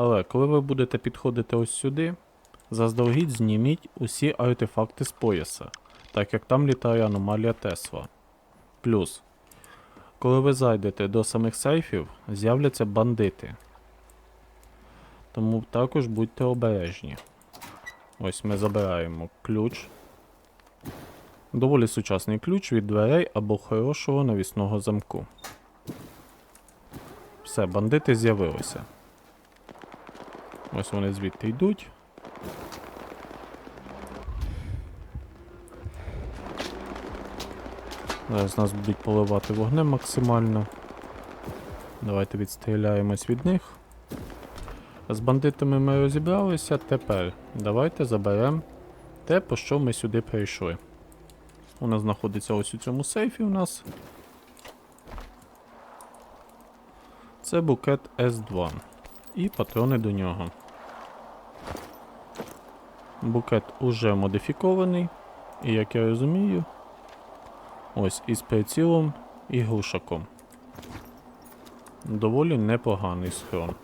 Але коли ви будете підходити ось сюди, заздалегідь зніміть усі артефакти з пояса, так як там літає аномалія Тесла. Плюс, коли ви зайдете до самих сейфів, з'являться бандити. Тому також будьте обережні. Ось ми забираємо ключ. Доволі сучасний ключ від дверей або хорошого навісного замку. Все, бандити з'явилися. Ось вони звідти йдуть. Зараз нас будуть поливати вогнем максимально. Давайте відстріляємось від них. З бандитами ми розібралися. Тепер давайте заберемо те, по що ми сюди прийшли. Вона знаходиться ось у цьому сейфі у нас. Це букет S2 і патрони до нього. Букет уже модифікований, і як я розумію, ось із прицілом і глушаком. Доволі непоганий схрон.